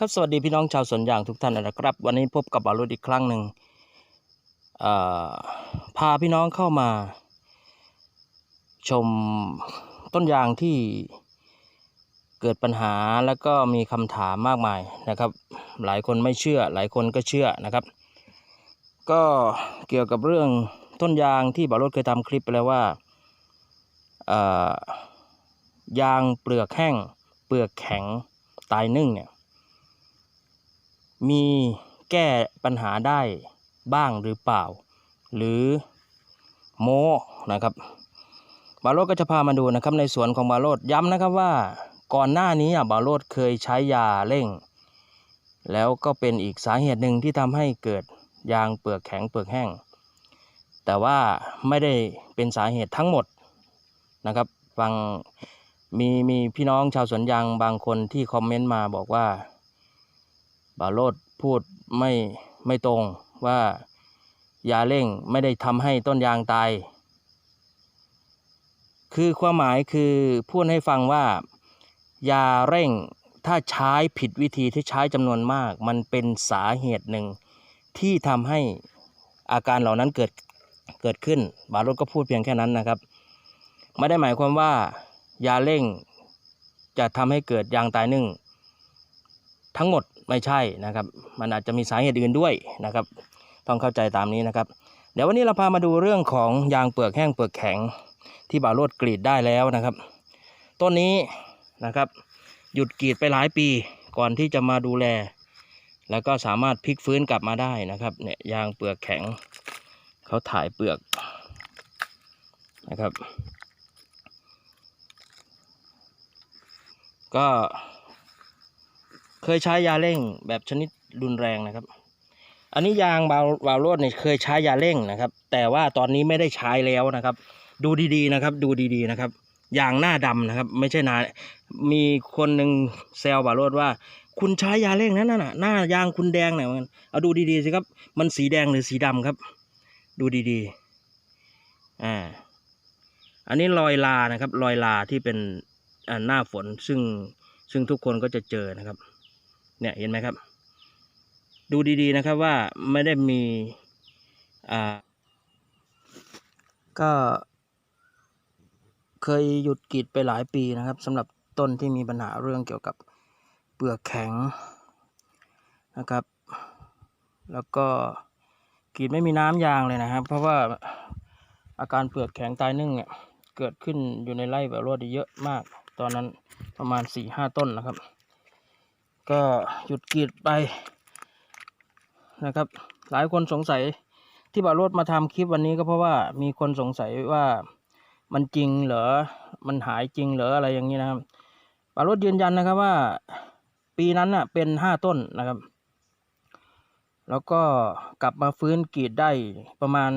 ครับสวัสดีพี่น้องชาวสวนยางทุกท่านนะครับ วันนี้พบกับบารุดอีกครั้งหนึ่งพาพี่น้องเข้ามา ชมต้นยางที่เกิดปัญหาแล้วก็มีคำถามมากมายนะครับ หลายคนไม่เชื่อ หลายคนก็เชื่อนะครับ ก็เกี่ยวกับเรื่องต้นยางที่บารุดเคยทำคลิปไปแล้วว่ายางเปลือกแห้ง เปลือกแข็งตายนึ่งเนี่ย มีแก้ปัญหาได้บ้างหรือเปล่า หรือโมนะครับบาโรดก็จะพามาดูนะครับในสวนของบาโรดย้ำนะครับว่าก่อนหน้านี้บาโรดเคยใช้ยาเร่ง แล้วก็เป็นอีกสาเหตุหนึ่งที่ทำให้เกิดยางเปลือกแข็งเปลือกแห้ง แต่ว่าไม่ได้เป็นสาเหตุทั้งหมดนะครับบางมีมีพี่น้องชาวสวนยางบางคนที่คอมเมนต์มาบอกว่า บาโรดพูดไม่ไม่ตรงว่ายาเร่งไม่ได้ทำให้ต้นยางตาย คือความหมายคือพูดให้ฟังว่ายาเร่งถ้าใช้ผิดวิธีที่ใช้จำนวนมาก มันเป็นสาเหตุหนึ่งที่ทำให้อาการเหล่านั้นเกิดเกิดขึ้น บาโรดก็พูดเพียงแค่นั้นนะครับ ไม่ได้หมายความว่ายาเร่งจะทำให้เกิดยางตายนึ่ง ทั้งหมดไม่ใช่นะครับ มันอาจจะมีสาเหตุอื่นด้วยนะครับ ต้องเข้าใจตามนี้นะครับ เดี๋ยววันนี้เราพามาดูเรื่องของยางเปลือกแห้งเปลือกแข็ง ที่บ่าโรดกรีดได้แล้วนะครับ ต้นนี้นะครับหยุดกรีดไปหลายปีก่อนที่จะมาดูแล แล้วก็สามารถพลิกฟื้นกลับมาได้นะครับเนี่ยยางเปลือกแข็งเขาถ่ายเปลือกนะครับ ก็ เคยใช้ยาเร่งแบบชนิดรุนแรงนะครับ อันนี้ยางบาวบาวโรดเนี่ยเคยใช้ยาเร่งนะครับ แต่ว่าตอนนี้ไม่ได้ใช้แล้วนะครับ ดูดีๆนะครับ ดูดีๆนะครับยางหน้าดำนะครับ ไม่ใช่นามีคนหนึ่งแซวบาวโรดว่า คุณใช้ยาเร่งนั่นน่ะหน้ายางคุณแดงเนี่ยมันเอาดูดีๆสิครับ มันสีแดงหรือสีดำครับ ดูดีๆอ่าอันนี้รอยลานะครับ รอยลาที่เป็นหน้าฝนซึ่งซึ่งทุกคนก็จะเจอนะครับ เนี่ยเห็นไหมครับ ดูดีๆนะครับว่าไม่ได้มีอ่าก็เคยหยุดกรีดไปหลายปีนะครับสำหรับต้นที่มีปัญหาเรื่องเกี่ยวกับเปลือกแข็งนะครับ แล้วก็กรีดไม่มีน้ำยางเลยนะครับ เพราะว่าอาการเปลือกแข็งตายนึ่งเนี่ยเกิดขึ้นอยู่ในไร่แบบรวดเยอะมาก ตอนนั้นประมาณสี่ห้าต้นนะครับ ก็หยุดกรีดไปนะครับ หลายคนสงสัยที่บารถมาทำคลิปวันนี้ก็เพราะว่ามีคนสงสัยว่ามันจริงเหรอ มันหายจริงเหรออะไรอย่างนี้นะครับบารถยืนยันนะครับว่า ปีนั้นน่ะเป็นห้าต้นนะครับ แล้วก็กลับมาฟื้นกรีดได้ประมาณ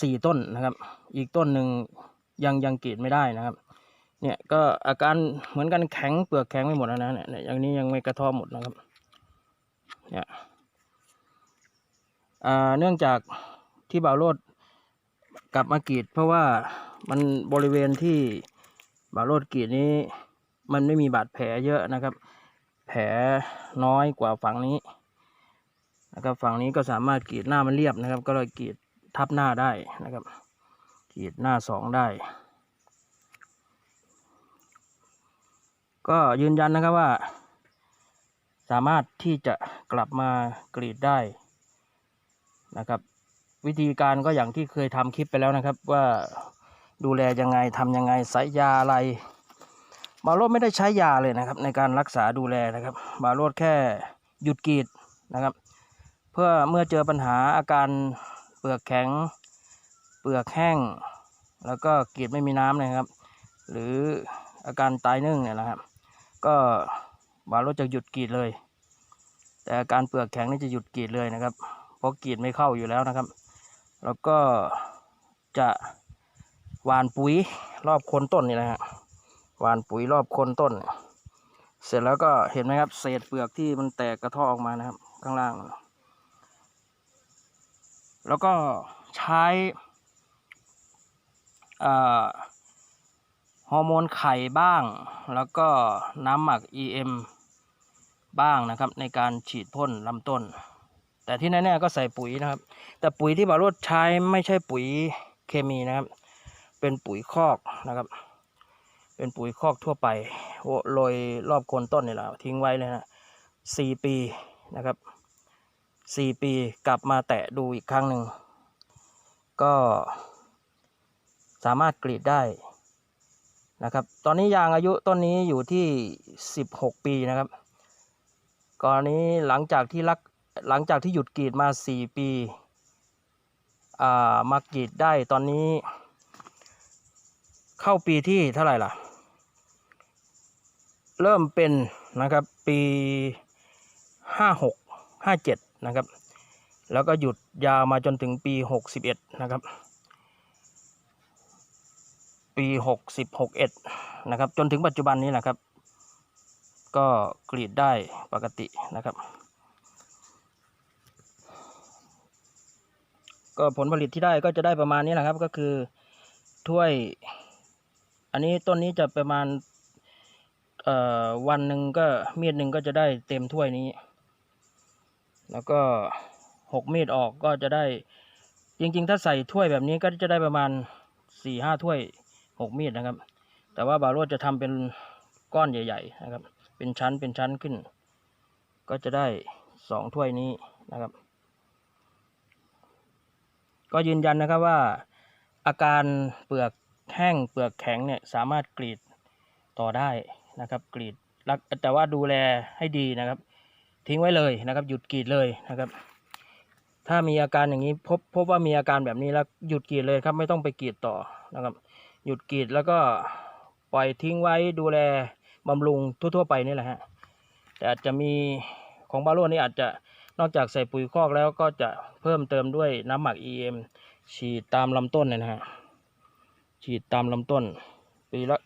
สี่ต้นนะครับ อีกต้นหนึ่งยังยังกรีดไม่ได้นะครับ เนี่ยก็อาการเหมือนกันแข็งเปลือกแข็งไม่หมดแล้วนะเนี่ยเนี่ยอย่างนี้ยังไม่กระเทอหมดนะครับเนี่ยอ่าเนื่องจากที่บ่าวโรดกลับมากรีด เพราะว่ามันบริเวณที่บ่าวโรดกรีดนี้มันไม่มีบาดแผลเยอะนะครับ แผลน้อยกว่าฝั่งนี้นะครับฝั่งนี้ก็สามารถกรีดหน้ามันเรียบนะครับ ก็เลยกรีดทับหน้าได้นะครับกรีดหน้าสองได้ ก็ยืนยันนะครับว่า สามารถที่จะกลับมากรีดได้นะครับ วิธีการก็อย่างที่เคยทำคลิปไปแล้วนะครับ ว่าดูแลยังไงทำยังไงใส่ยาอะไร บาโรดไม่ได้ใช้ยาเลยนะครับ ในการรักษาดูแลนะครับ บาโรดแค่หยุดกรีดนะครับ เพื่อเมื่อเจอปัญหาอาการเปลือกแข็ง เปลือกแห้ง แล้วก็กรีดไม่มีน้ำนะครับ หรืออาการตายนึ่งเนี่ยนะครับ ก็บาโรดจะหยุดกรีดเลย แต่การเปลือกแข็งนี่จะหยุดกรีดเลยนะครับ เพราะกรีดไม่เข้าอยู่แล้วนะครับ แล้วก็จะหวานปุ๋ยรอบโคนต้นนี่นะฮะหวานปุ๋ยรอบโคนต้น เสร็จแล้วก็เห็นไหมครับ เศษเปลือกที่มันแตกกระเทาะออกมานะครับ ข้างล่าง แล้วก็ใช้อ่า ฮอร์โมนไข่บ้าง แล้วก็น้ำหมัก EM บ้างนะครับ ในการฉีดพ่นลำต้น แต่ที่แน่ๆก็ใส่ปุ๋ยนะครับ แต่ปุ๋ยที่บารถใช้ไม่ใช่ปุ๋ยเคมีนะครับ เป็นปุ๋ยคอกนะครับ เป็นปุ๋ยคอกทั่วไปโรยรอบโคนต้นนี่แหละทิ้งไว้เลยนะสี่ปีนะครับสี่ปีกลับมาแตะดูอีกครั้งหนึ่ง ก็สามารถกรีดได้ นะครับ ตอนนี้ยางอายุต้นนี้อยู่ที่สิบหกปีนะครับก่อนนี้หลังจากที่รักหลังจากที่หยุดกรีดมาสี่ปีอ่ามากรีดได้ตอนนี้ เข้าปีที่เท่าไหร่ล่ะ เริ่มเป็นนะครับปีห้าหกห้าเจ็ดนะครับ แล้วก็หยุดยาวมาจนถึงปีหกสิบเอ็ดนะครับ ปีหกสิบหกเอ็ดนะครับ จนถึงปัจจุบันนี้แหละครับ ก็กรีดได้ปกตินะครับ ก็ผลผลิตที่ได้ก็จะได้ประมาณนี้แหละครับ ก็คือถ้วย อันนี้ต้นนี้จะประมาณวันหนึ่งก็มีดหนึ่งก็จะได้เต็มถ้วยนี้ แล้วก็หกมีดออกก็จะได้จริง ๆ ถ้าใส่ถ้วยแบบนี้ก็จะได้ประมาณสี่ห้าถ้วย หกมีดนะครับ แต่ว่าบาโรดจะทำเป็นก้อนใหญ่ ๆ นะครับ เป็นชั้นเป็นชั้นขึ้น ก็จะได้สองถ้วยนี้นะครับ ก็ยืนยันนะครับว่าอาการเปลือกแห้งเปลือกแข็งเนี่ยสามารถกรีดต่อได้นะครับ กรีดรักแต่ว่าดูแลให้ดีนะครับ ทิ้งไว้เลยนะครับ หยุดกรีดเลยนะครับ ถ้ามีอาการอย่างนี้พบพบว่ามีอาการแบบนี้แล้วหยุดกรีดเลยครับ ไม่ต้องไปกรีดต่อนะครับ หยุดกรีดแล้วก็ปล่อยทิ้งไว้ดูแลบำรุงทั่วๆไปนี่แหละฮะแต่อาจจะมีของบาโรนี่อาจจะนอกจากใส่ปุ๋ยคอกแล้วก็จะเพิ่มเติมด้วยน้ำหมัก EM ฉีดตามลำต้นเนี่ยนะฮะฉีดตามลำต้น ปีละ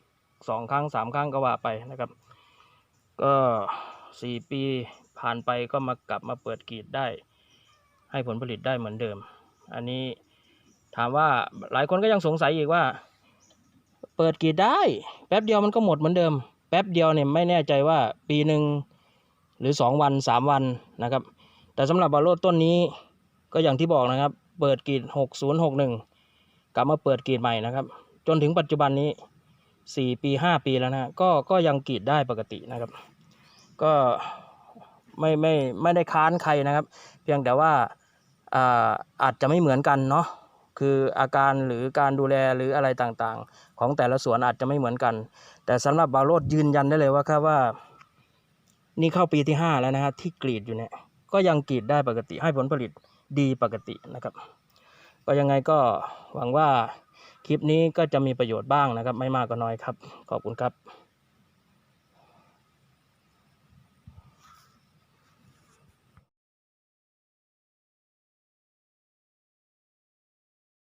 สองครั้งสามครั้งก็ว่าไปนะครับ ก็สี่ปีผ่านไปก็มากลับมาเปิดกรีดได้ ให้ผลผลิตได้เหมือนเดิม อันนี้ถามว่าหลายคนก็ยังสงสัยอีกว่า เปิดกรีดได้ แป๊บเดียวมันก็หมดเหมือนเดิม แป๊บเดียวเนี่ยไม่แน่ใจว่าปีหนึ่งหรือสองวันสามวันนะครับ แต่สำหรับบาโรดต้นนี้ก็อย่างที่บอกนะครับ เปิดกรีดหกศูนย์หกหนึ่งกลับมาเปิดกรีดใหม่นะครับ จนถึงปัจจุบันนี้สี่ปีห้าปีแล้วนะก็ก็ยังกรีดได้ปกตินะครับ ก็ไม่ไม่ไม่ได้ค้านใครนะครับ เพียงแต่ว่าอ่าอาจจะไม่เหมือนกันเนาะ คืออาการหรือการดูแลหรืออะไรต่างๆ ของแต่ละสวนอาจจะไม่เหมือนกัน แต่สำหรับบาโรดยืนยันได้เลยว่าครับว่า นี่เข้าปีที่ห้าแล้วนะครับที่กรีดอยู่เนี่ยก็ยังกรีดได้ปกติให้ผลผลิตดีปกตินะครับ ก็ยังไงก็หวังว่าคลิปนี้ก็จะมีประโยชน์บ้างนะครับ ไม่มากก็น้อยครับ ขอบคุณครับ